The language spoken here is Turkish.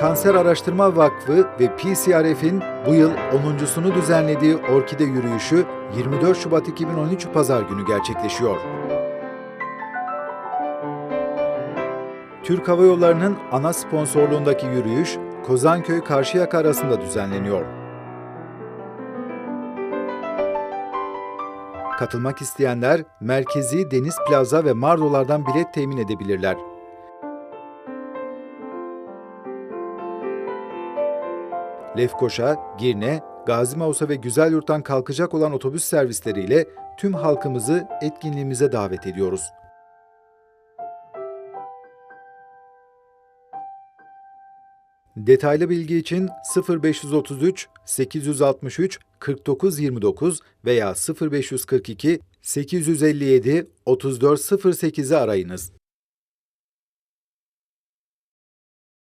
Kanser Araştırma Vakfı ve PCRF'in bu yıl 10.sunu düzenlediği Orkide Yürüyüşü 24 Şubat 2013 Pazar günü gerçekleşiyor. Türk Hava Yolları'nın ana sponsorluğundaki yürüyüş, Kozanköy Karşıyaka arasında düzenleniyor. Katılmak isteyenler Merkezi, Deniz Plaza ve Mardolardan bilet temin edebilirler. Lefkoşa, Girne, Gazi Mausa ve Güzelyurt'tan kalkacak olan otobüs servisleriyle tüm halkımızı etkinliğimize davet ediyoruz. Detaylı bilgi için 0533 863 4929 veya 0542 857 3408'i arayınız.